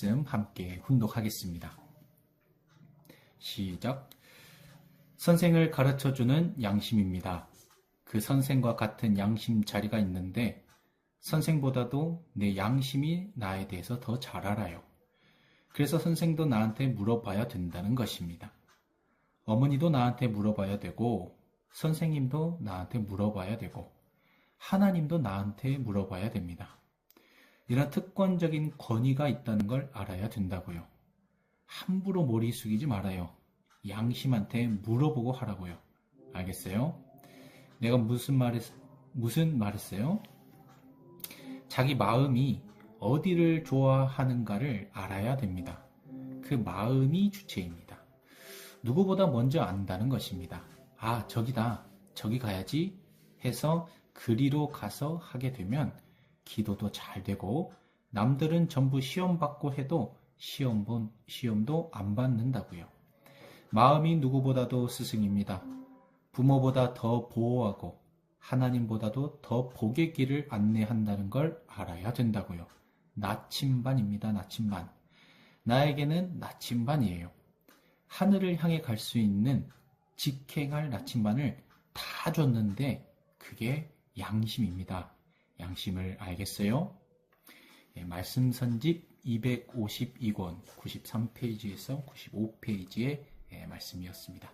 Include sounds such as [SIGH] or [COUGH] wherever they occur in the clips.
말씀 함께 훈독하겠습니다. 시작. 선생을 가르쳐 주는 양심입니다. 그 선생과 같은 양심 자리가 있는데 선생보다도 내 양심이 나에 대해서 더 잘 알아요. 그래서 선생도 나한테 물어봐야 된다는 것입니다. 어머니도 나한테 물어봐야 되고 선생님도 나한테 물어봐야 되고 하나님도 나한테 물어봐야 됩니다. 이런 특권적인 권위가 있다는 걸 알아야 된다고요. 함부로 머리 숙이지 말아요. 양심한테 물어보고 하라고요. 알겠어요? 내가 무슨 말했, 무슨 말했어요? 자기 마음이 어디를 좋아하는가를 알아야 됩니다. 그 마음이 주체입니다. 누구보다 먼저 안다는 것입니다. 아, 저기다. 저기 가야지 해서 그리로 가서 하게 되면 기도도 잘 되고 남들은 전부 시험 받고 해도 시험 본 시험도 안 받는다고요. 마음이 누구보다도 스승입니다. 부모보다 더 보호하고 하나님보다도 더 복의 길을 안내한다는 걸 알아야 된다고요. 나침반입니다. 나침반. 나에게는 나침반이에요. 하늘을 향해 갈 수 있는 직행할 나침반을 다 줬는데 그게 양심입니다. 양심을 알겠어요? 예, 말씀 선집 252권 93페이지에서 95페이지의 예, 말씀이었습니다.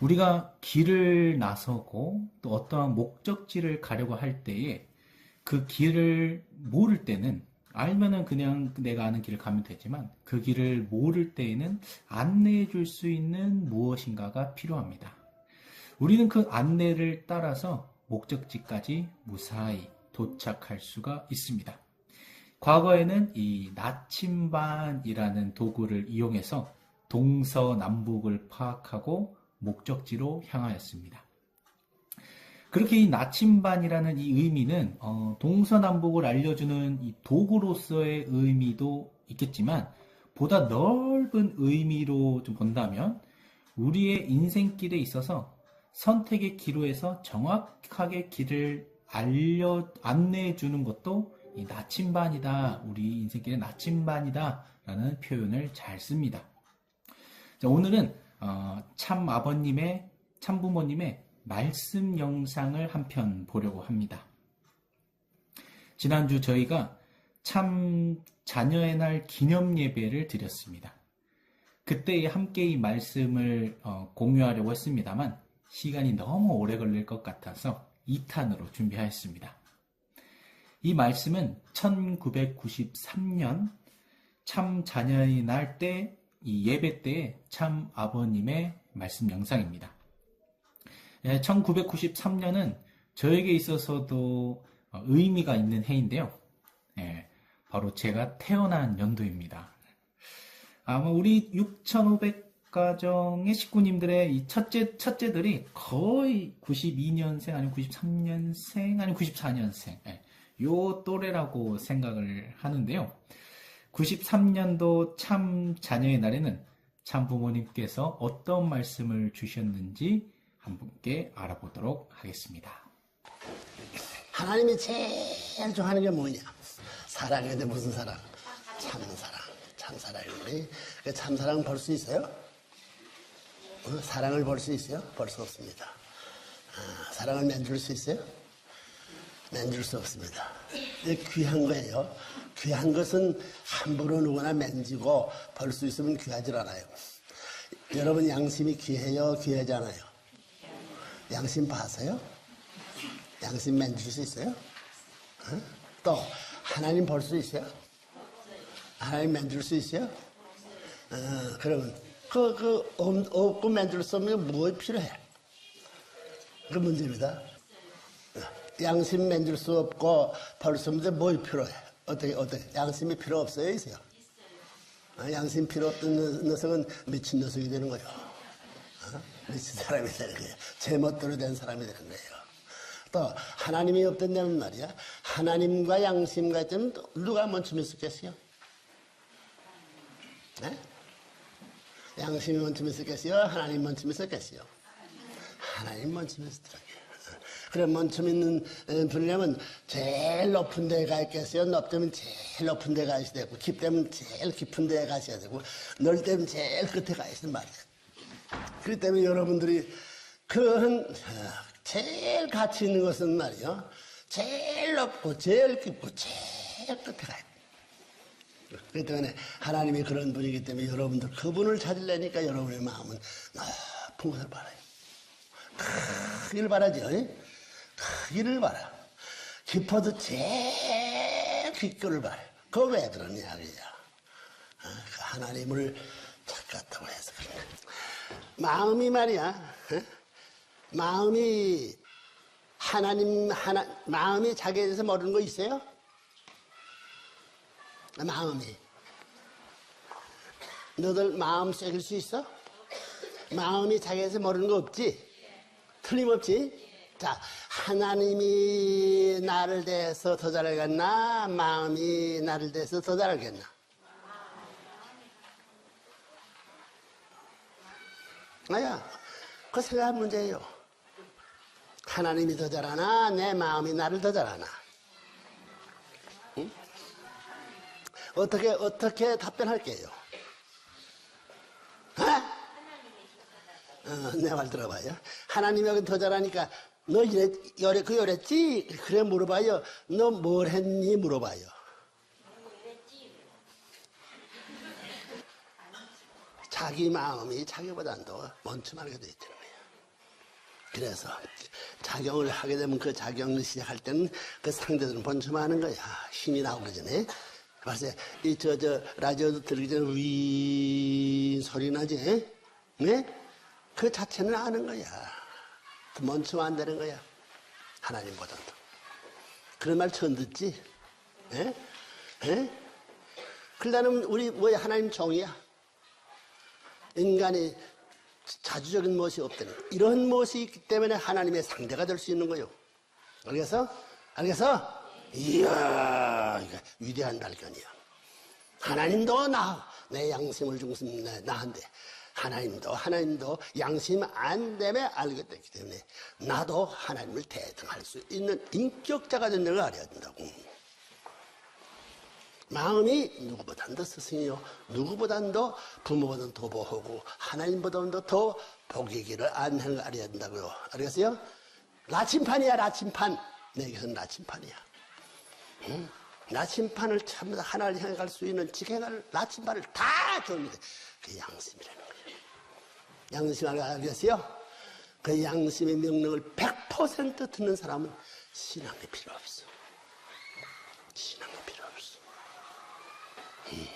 우리가 길을 나서고 또 어떠한 목적지를 가려고 할 때에 그 길을 모를 때는 알면은 그냥 내가 아는 길을 가면 되지만 그 길을 모를 때에는 안내해 줄 수 있는 무엇인가가 필요합니다. 우리는 그 안내를 따라서 목적지까지 무사히 도착할 수가 있습니다. 과거에는 이 나침반이라는 도구를 이용해서 동서남북을 파악하고 목적지로 향하였습니다. 그렇게 이 나침반이라는 이 의미는 어, 동서남북을 알려주는 이 도구로서의 의미도 있겠지만 보다 넓은 의미로 좀 본다면 우리의 인생길에 있어서 선택의 기로에서 정확하게 길을 알려 안내해 주는 것도 이 나침반이다. 우리 인생길의 나침반이다 라는 표현을 잘 씁니다. 자, 오늘은 어, 참 아버님의 참 부모님의 말씀 영상을 한 편 보려고 합니다. 지난주 저희가 참 자녀의 날 기념 예배를 드렸습니다. 그때 함께 이 말씀을 어, 공유하려고 했습니다만 시간이 너무 오래 걸릴 것 같아서 2탄으로 준비하였습니다. 이 말씀은 1993년 참 자녀의 날 때 이 예배 때 참 아버님의 말씀 영상입니다. 1993년은 저에게 있어서도 어, 의미가 있는 해인데요. 예, 바로 제가 태어난 연도입니다. 아마 우리 6,500 가정의 식구님들의 이 첫째, 첫째들이 거의 92년생, 아니면 93년생, 아니면 94년생, 예, 요 또래라고 생각을 하는데요. 93년도 참 자녀의 날에는 참 부모님께서 어떤 말씀을 주셨는지 함께 알아보도록 하겠습니다. 하나님이 제일 좋아하는 게 뭐냐? 사랑인데 무슨 사랑? 참 사랑. 참 사랑이니. 그 참 사랑 볼 수 있어요? 어? 사랑을 볼 수 있어요? 볼 수 없습니다. 아, 사랑을 맨줄 수 있어요? 맨줄 수 없습니다. 귀한 거예요. 귀한 것은 함부로 누구나 맨지고 볼수 있으면 귀하질 않아요. 여러분 양심이 귀해요? 귀하지 않아요? 양심 봐서요? 양심 만질 수 있어요? 어? 또 하나님 볼 수 있어요? 하나님 만질 수 있어요? 어, 그러면 그, 그 없고 만질 수 없는 무엇이 필요해? 그 문제입니다. 양심 만질 수 없고 볼수 없는데 뭐 필요해? 어떻게 어떻게 양심이 필요 없어요, 있어요? 어, 양심 필요 없던 녀석은 미친 녀석이 되는 거죠. 미친 사람이 되는 거예요. 제멋대로 된 사람이 되는 거예요. 또 하나님이 없던다는 말이야. 하나님과 양심과 있다면 누가 먼저 있었겠어요? 네? 양심이 먼저 있었겠어요? 하나님 먼저 있었겠어요? 하나님 먼저 있었더라고요. 그럼 먼춤 있는 에, 분이라면 제일 높은 데에 가 있겠어요. 높다면 제일 높은 데에 가셔야 되고, 깊다면 제일 깊은 데에 가셔야 되고, 넓다면 제일 끝에 가 있단 말이에요. 그렇기 때문에 여러분들이 그 한, 어, 제일 가치 있는 것은 말이요. 제일 높고, 제일 깊고, 제일 끝에 가야 돼. 그렇기 때문에 하나님이 그런 분이기 때문에 여러분들 그분을 찾으려니까 여러분의 마음은 높은 것을 바라요. 크기를 바라죠. 예? 크기를 바라. 깊어도 제일 깊기를 바라요. 그거 왜 그러냐, 그죠? 어, 그 하나님을 찾았다고 해서 그래. 마음이 말이야. 어? 마음이 하나님 하나 마음이 자기에 대해서 모르는 거 있어요? 마음이 너들 마음 새길 수 있어? 마음이 자기에 대해서 모르는 거 없지? 틀림없지? 자, 하나님이 나를 대해서 더 잘 알겠나? 마음이 나를 대해서 더 잘 알겠나? 아야, 그 생각 문제예요. 하나님이 더 잘하나? 내 마음이 나를 더 잘하나? 응? 어떻게, 어떻게 답변할게요? 어, 내말 들어봐요. 하나님이 더 잘하니까 너 이래, 요래, 그 요랬지? 그래 물어봐요. 너 뭘 했니? 물어봐요. 자기 마음이 자기보다도 먼춤하게 돼 있다는 거예요. 그래서 작용을 하게 되면 그 작용을 시작할 때는 그 상대들은 번춤하는 거야. 힘이 나오기 전에. 벌써 이저 저 라디오 들기 전에 위 소리 나지? 네? 그 자체는 아는 거야. 멈추면 안 되는 거야. 하나님보다도. 그런 말 처음 듣지? 예? 예? 그러다는 우리 뭐야 하나님 종이야. 인간이 자주적인 무엇이 없다니. 이런 무엇이 있기 때문에 하나님의 상대가 될 수 있는 거요. 알겠어? 알겠어? 이야, 위대한 발견이야. 하나님도 나, 내 양심을 중심 내 나한테. 하나님도, 하나님도 양심 안 되면 알게 됐기 때문에 나도 하나님을 대등할 수 있는 인격자가 된 내가 알아야 된다고. 마음이 누구보다도 스승이요. 누구보다도 부모보다도 더 보호고 하나님보다도 더 복이기를 아는 걸 알아야 된다고요. 알겠어요? 나침판이야, 나침판. 내게서는 나침판이야. 응? 나침판을 참다 하나를 향해 갈 수 있는 지혜가 나침판을 다 줍니다. 그 양심이라는 거예요. 양심을 알겠어요? 그 양심의 명령을 100% 듣는 사람은 신앙이 필요 없어. 신앙이 필요 없어. 음.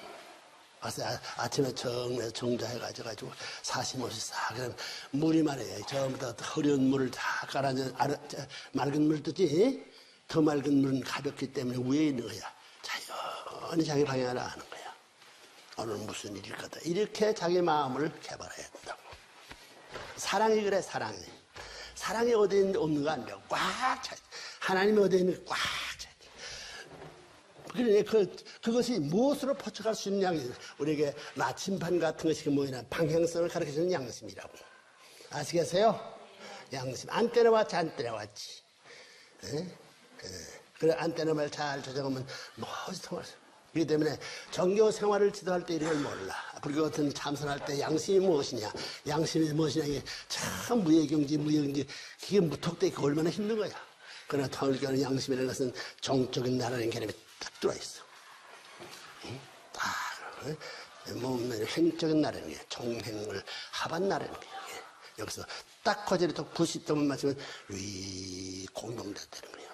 와서 아, 침에 정말 정자해가지고 사시못이 싹 그럼 물이 말이에요. 처음부터 흐려운 물을 다 깔아줘 저, 맑은 물 뜨지. 더 맑은 물은 가볍기 때문에 위에 있는 거야. 자연히 자기 방향을 아는 거야. 오늘 무슨 일일 거다. 이렇게 자기 마음을 개발해야 된다고. 사랑이 그래 사랑이. 사랑이 어디 있는데 없는 거 아니야. 꽉 차. 하나님이 어디 있는데 꽉 차. 그러니 그, 그것이 무엇으로 포착할 수 있느냐. 우리에게 나침반 같은 것이 뭐냐. 방향성을 가르쳐 주는 양심이라고. 아시겠어요? 양심. 안 때려왔지, 안 때려왔지. 에? 그래, 안 때려말 잘 조정하면 뭐지 통할 수. 그렇기 때문에 종교 생활을 지도할 때 이런 걸 몰라. 불교 같은 참선할 때 양심이 무엇이냐, 양심이 무엇이냐, 이게 참 무예경지, 무예경지, 그게 무턱대 있고 얼마나 힘든 거야. 그러나 통일교는 양심이라는 것은 종적인 나라는 개념이 딱 들어 있어. 응? 다, 응? 몸의 행적인 나라는 게 종행을 합한 나라는 게 여기서 딱 거절이 또 90도만 맞으면 위 공동됐다는 거예요.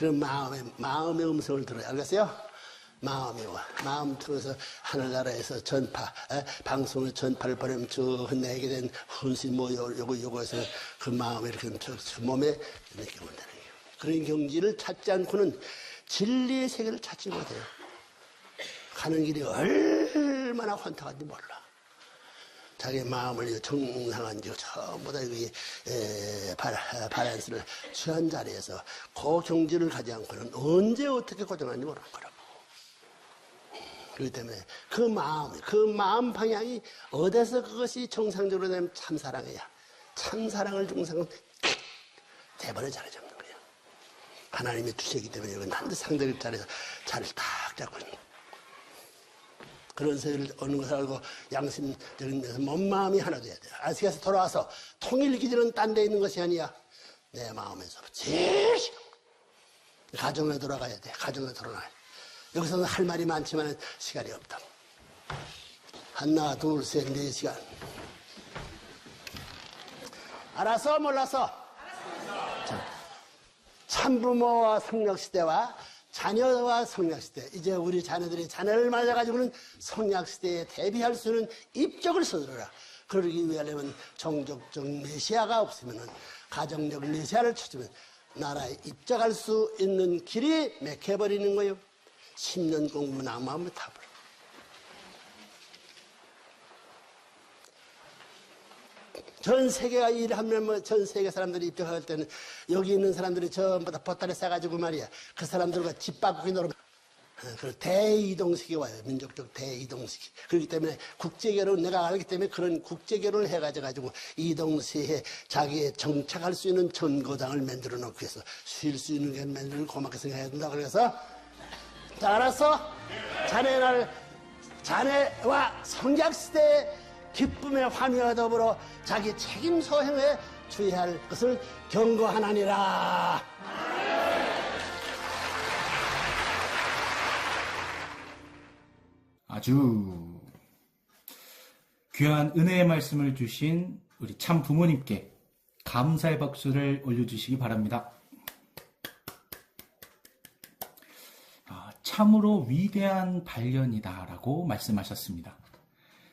그런 마음의, 마음의 음성을 들어요. 알겠어요? 마음이 와. 마음 통해서 하늘나라에서 전파, 에? 방송을 전파를 저 내게 된 헌신 뭐 요, 요거, 요거에서 그 마음에 이렇게 몸에 이렇게 온다는 거예요. 그런 경지를 찾지 않고는 진리의 세계를 찾지 못해요. 가는 길이 얼마나 환탁한지 몰라. 자기 마음을 정상한 지 전부 다 이, 에, 바란스를 취한 자리에서 그 경지를 가지 않고는 언제 어떻게 고정하는지 모르는 거라고. 그렇기 때문에 그 마음, 그 마음 방향이 어디서 그것이 정상적으로 되면 참사랑이야. 참사랑을 중상은 대번에 자리 잡는 거예요. 하나님의 주체이기 때문에 이건 한대 상대를 자리에서 자리를 딱 잡고 있는. 그런 세를 얻는 것을 알고 양심적인 데서 몸 마음이 하나 돼야 돼요. 안식에서 돌아와서 통일 기지는 딴데 있는 것이 아니야. 내 마음에서 제일 가정에 돌아가야 돼. 가정에 돌아가야 돼. 여기서는 할 말이 많지만 시간이 없다. 하나, 둘, 셋, 네 시간. 알아서 몰라서. 자, 참부모와 성력시대와 자녀와 성약시대. 이제 우리 자녀들이 자녀를 맞아가지고는 성약시대에 대비할 수 있는 입적을 서두르라. 그러기 위하려면 종족적 메시아가 없으면은 가정적 메시아를 찾으면 나라에 입적할 수 있는 길이 맥혀버리는 거예요. 10년 공부는 아무 마음에 타버려. 전 세계가 일하면 뭐전 세계 사람들이 입적할 때는 여기 있는 사람들이 전부 다 보따리 싸가지고 말이야. 그 사람들과 집 바꾸기 노릇. 어, 그 대이동식이 와요. 민족적 대이동식이. 그렇기 때문에 국제결혼 내가 알기 때문에 그런 국제결혼을 해가지고 가지고 이동시에 자기의 정착할 수 있는 전거장을 만들어 놓기 위해서 쉴 수 있는 게 만들고 고맙게 생각해야 된다. 그래서 자, 알았어? 자네 날 자네와 성약시대의 기쁨의 환희와 더불어 자기 책임 소행에 주의할 것을 경고하나니라. 아주 귀한 은혜의 말씀을 주신 우리 참 부모님께 감사의 박수를 올려주시기 바랍니다. 아, 참으로 위대한 발견이다라고 말씀하셨습니다.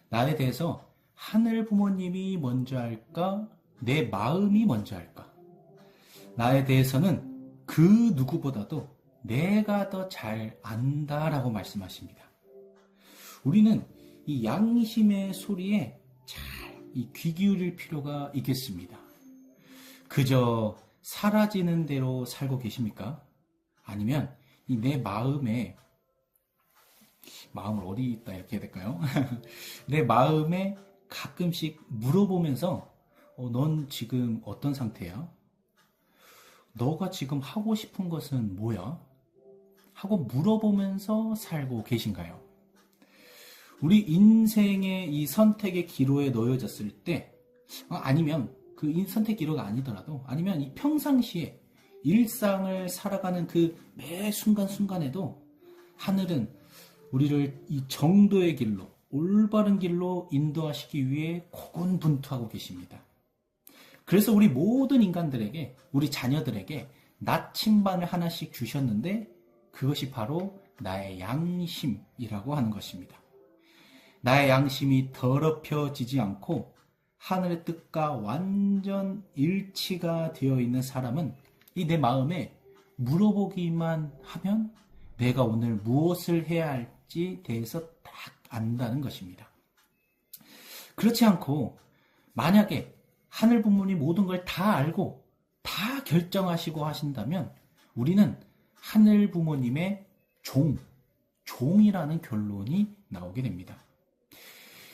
나에 대해서 하늘 부모님이 먼저 할까? 내 마음이 먼저 할까? 나에 대해서는 그 누구보다도 내가 더 잘 안다라고 말씀하십니다. 우리는 이 양심의 소리에 잘이귀 기울일 필요가 있겠습니다. 그저 사라지는 대로 살고 계십니까? 아니면 이내 마음에 마음을 어디 있다 이렇게 해야 될까요? [LAUGHS] 내 마음에 가끔씩 물어보면서 어, 넌 지금 어떤 상태야? 너가 지금 하고 싶은 것은 뭐야? 하고 물어보면서 살고 계신가요? 우리 인생의 이 선택의 기로에 놓여졌을 때, 어, 아니면 그 인- 선택 기로가 아니더라도, 아니면 이 평상시에 일상을 살아가는 그 매 순간순간에도 하늘은 우리를 이 정도의 길로, 올바른 길로 인도하시기 위해 고군분투하고 계십니다. 그래서 우리 모든 인간들에게, 우리 자녀들에게 나침반을 하나씩 주셨는데, 그것이 바로 나의 양심이라고 하는 것입니다. 나의 양심이 더럽혀지지 않고 하늘의 뜻과 완전 일치가 되어 있는 사람은 이 내 마음에 물어보기만 하면 내가 오늘 무엇을 해야 할지 대해서 딱 안다는 것입니다. 그렇지 않고 만약에 하늘 부모님이 모든 걸 다 알고 다 결정하시고 하신다면 우리는 하늘 부모님의 종, 종이라는 결론이 나오게 됩니다.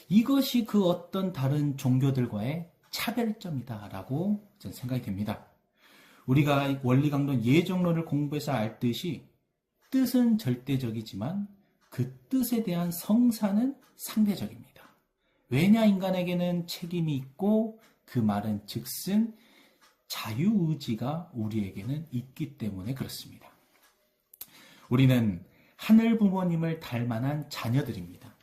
이것이 그 어떤 다른 종교들과의 차별점이다라고 저는 생각이 됩니다. 우리가 원리 강론 예정론을 공부해서 알듯이 뜻은 절대적이지만 그 뜻에 대한 성사는 상대적입니다. 왜냐 인간에게는 책임이 있고 그 말은 즉슨 자유의지가 우리에게는 있기 때문에 그렇습니다. 우리는 하늘 부모님을 닮아난 자녀들입니다.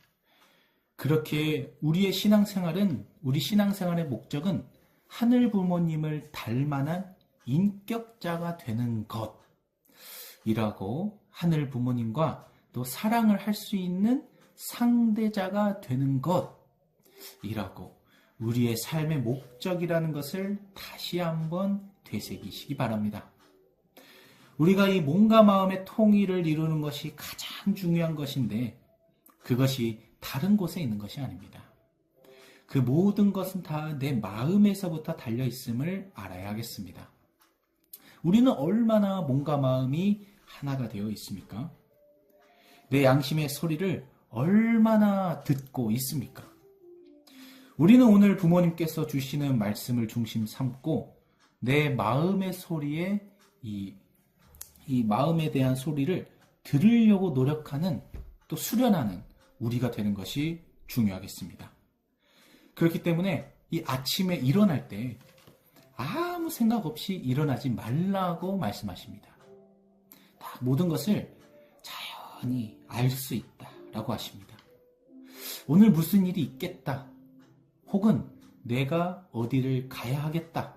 그렇게 우리의 신앙생활은 우리 신앙생활의 목적은 하늘 부모님을 닮아난 인격자가 되는 것이라고 하늘 부모님과 또 사랑을 할 수 있는 상대자가 되는 것이라고 우리의 삶의 목적이라는 것을 다시 한번 되새기시기 바랍니다. 우리가 이 몸과 마음의 통일을 이루는 것이 가장 중요한 것인데 그것이 다른 곳에 있는 것이 아닙니다. 그 모든 것은 다 내 마음에서부터 달려 있음을 알아야 하겠습니다. 우리는 얼마나 몸과 마음이 하나가 되어 있습니까? 내 양심의 소리를 얼마나 듣고 있습니까? 우리는 오늘 부모님께서 주시는 말씀을 중심 삼고 내 마음의 소리에 이, 이 마음에 대한 소리를 들으려고 노력하는 또 수련하는 우리가 되는 것이 중요하겠습니다. 그렇기 때문에 이 아침에 일어날 때 아무 생각 없이 일어나지 말라고 말씀하십니다. 다 모든 것을 자연히 알수 있다 라고 하십니다. 오늘 무슨 일이 있겠다. 혹은 내가 어디를 가야 하겠다.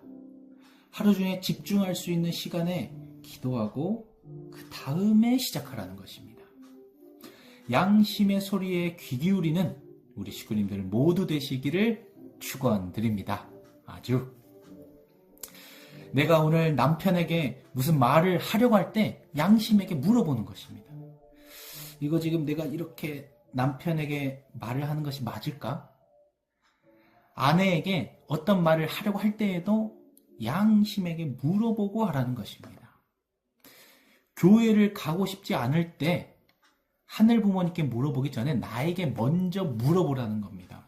하루 중에 집중할 수 있는 시간에 기도하고 그 다음에 시작하라는 것입니다. 양심의 소리에 귀 기울이는 우리 식구님들 모두 되시기를 축원드립니다. 아주 내가 오늘 남편에게 무슨 말을 하려고 할 때 양심에게 물어보는 것입니다. 이거 지금 내가 이렇게 남편에게 말을 하는 것이 맞을까? 아내에게 어떤 말을 하려고 할 때에도 양심에게 물어보고 하라는 것입니다. 교회를 가고 싶지 않을 때 하늘 부모님께 물어보기 전에 나에게 먼저 물어보라는 겁니다.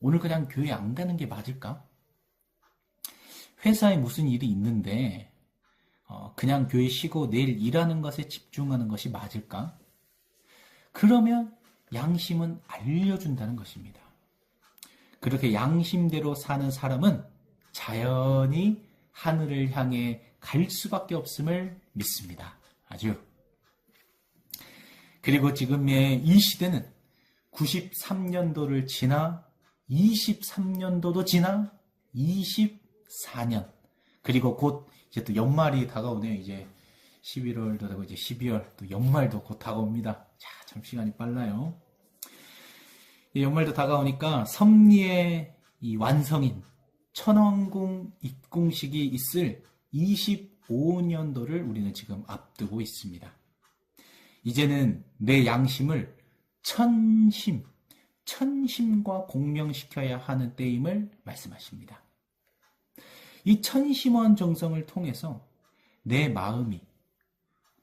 오늘 그냥 교회 안 가는 게 맞을까? 회사에 무슨 일이 있는데 어, 그냥 교회 쉬고 내일 일하는 것에 집중하는 것이 맞을까? 그러면 양심은 알려준다는 것입니다. 그렇게 양심대로 사는 사람은 자연히 하늘을 향해 갈 수밖에 없음을 믿습니다. 아주. 그리고 지금의 이 시대는 93년도를 지나 23년도도 지나 24년 그리고 곧 이제 또 연말이 다가오네요. 이제 11월도 되고 이제 12월 또 연말도 곧 다가옵니다. 자, 참 시간이 빨라요. 이 연말도 다가오니까 섭리의 이 완성인 천왕궁 입궁식이 있을 25년도를 우리는 지금 앞두고 있습니다. 이제는 내 양심을 천심, 천심과 공명시켜야 하는 때임을 말씀하십니다. 이 천심원 정성을 통해서 내 마음이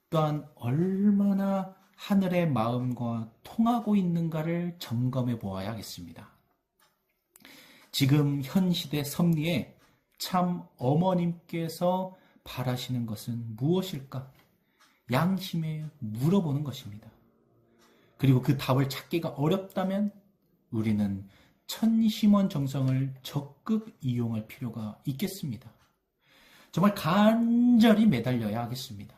또한 얼마나 하늘의 마음과 통하고 있는가를 점검해 보아야겠습니다. 지금 현 시대 섭리에 참 어머님께서 바라시는 것은 무엇일까? 양심에 물어보는 것입니다. 그리고 그 답을 찾기가 어렵다면 우리는 천심원 정성을 적극 이용할 필요가 있겠습니다. 정말 간절히 매달려야 하겠습니다.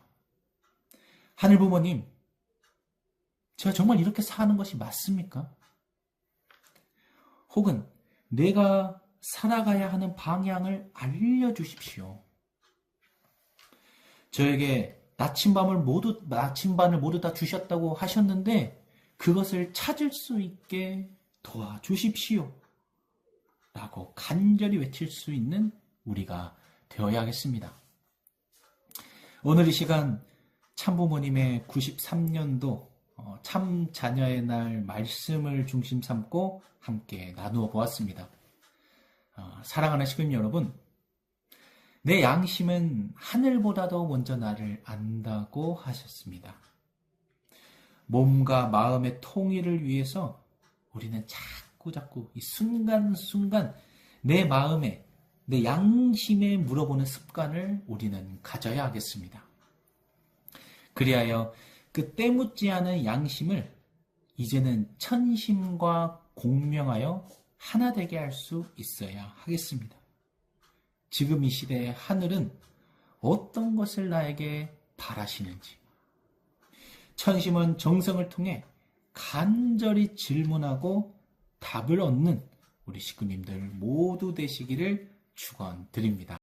하늘 부모님, 제가 정말 이렇게 사는 것이 맞습니까? 혹은 내가 살아가야 하는 방향을 알려주십시오. 저에게 나침반을 모두, 나침반을 모두 다 주셨다고 하셨는데 그것을 찾을 수 있게 도와주십시오. 라고 간절히 외칠 수 있는 우리가 되어야겠습니다. 오늘 이 시간 참부모님의 93년도 어, 참 자녀의 날 말씀을 중심 삼고 함께 나누어 보았습니다. 어, 사랑하는 시민 여러분, 내 양심은 하늘보다도 먼저 나를 안다고 하셨습니다. 몸과 마음의 통일을 위해서 우리는 자꾸 자꾸 이 순간순간 내 마음에 내 양심에 물어보는 습관을 우리는 가져야 하겠습니다. 그리하여 그 때 묻지 않은 양심을 이제는 천심과 공명하여 하나 되게 할 수 있어야 하겠습니다. 지금 이 시대의 하늘은 어떤 것을 나에게 바라시는지, 천심은 정성을 통해 간절히 질문하고 답을 얻는 우리 식구님들 모두 되시기를 축원드립니다.